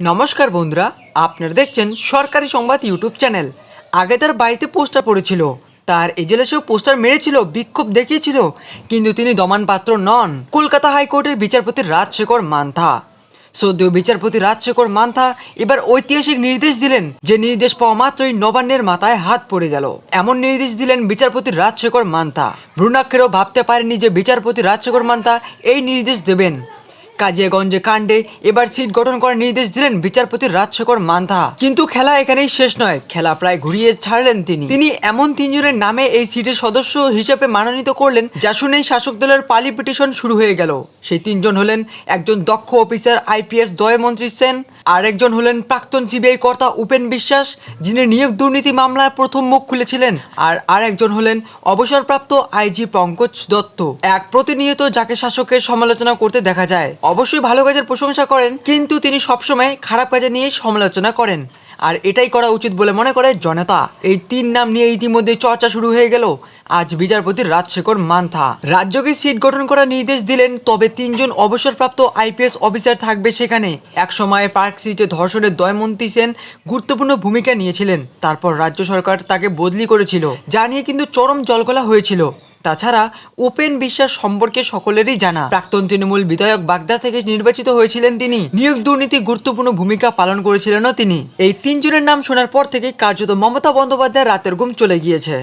নমস্কার বন্ধুরা, আপনারা দেখছেন সরকারি সংবাদ ইউটিউব চ্যানেল। আগে তার বাড়িতে পোস্টার পড়েছিল। তার এজেলেসেও পোস্টার মেরেছিল, বিক্ষোভ দেখিয়েছিল, কিন্তু তিনি দমান পাত্র নন। কলকাতা হাইকোর্টের বিচারপতি রাজশেখর মান্থা। সদ্য বিচারপতি রাজশেখর মান্থা এবার ঐতিহাসিক নির্দেশ দিলেন, যে নির্দেশ পাওয়া মাত্রই নবান্নের মাথায় হাত পড়ে গেল। এমন নির্দেশ দিলেন বিচারপতি রাজশেখর মান্থা। ভ্রুণাক্ষেরও ভাবতে পারেনি যে বিচারপতি রাজশেখর মান্থা এই নির্দেশ দেবেন। কাজিয়াগঞ্জে কাণ্ডে এবার সিট গঠন করার নির্দেশ দিলেন বিচারপতি রাজশেখর মান্থা কিন্তু খেলা এখানেই শেষ নয়, খেলা প্রায় ঘুরিয়ে ছাড়লেন তিনি। তিনি এমন তিনজনের নামে এই সিটের সদস্য হিসেবে মনোনীত করলেন, যা শুনেই শাসক দলের পালি পিটিশন শুরু হয়ে গেল। সেই তিনজন হলেন একজন দক্ষ অফিসার আইপিএস দয়মন্ত্রী সেন, আর একজন হলেন প্রাক্তন সিবিআই কর্তা উপেন বিশ্বাস, যিনি নিয়োগ দুর্নীতি মামলায় প্রথম মুখ খুলেছিলেন, আর আর একজন হলেন অবসরপ্রাপ্ত আইজি পঙ্কজ দত্ত। এক প্রতিনিয়ত যাকে শাসকের সমালোচনা করতে দেখা যায় অবশ্যই ভালো কাজের প্রশংসা করেন, কিন্তু তিনি সবসময় খারাপ কাজে নিয়ে সমালোচনা করেন। আর এটাই করা উচিত বলে মনে করে জনতা। এই তিন নাম নিয়ে ইতিমধ্যে চর্চা শুরু হয়ে গেল। আজ বিচারপতি রাজশেখর মান্থা। রাজ্যকে সিট গঠন করার নির্দেশ দিলেন, তবে তিনজন অবসরপ্রাপ্ত আইপিএস অফিসার থাকবে সেখানে। এক সময় পার্ক সিটে ধর্ষণের দয়মন্তী সেন গুরুত্বপূর্ণ ভূমিকা নিয়েছিলেন। তারপর রাজ্য সরকার তাকে বদলি করেছিল। যা নিয়ে কিন্তু চরম জলগলা হয়েছিল। তাছাড়া ওপেন বিশ্বাস সম্পর্কে সকলেরই জানা। প্রাক্তন তৃণমূল বিধায়ক বাগদা থেকে নির্বাচিত হয়েছিলেন তিনি। নিয়োগ দুর্নীতি গুরুত্বপূর্ণ ভূমিকা পালন করেছিলেনও তিনি। এই তিনজনের নাম শোনার পর থেকে কার্যত মমতা বন্দ্যোপাধ্যায় রাতের ঘুম চলে গিয়েছে।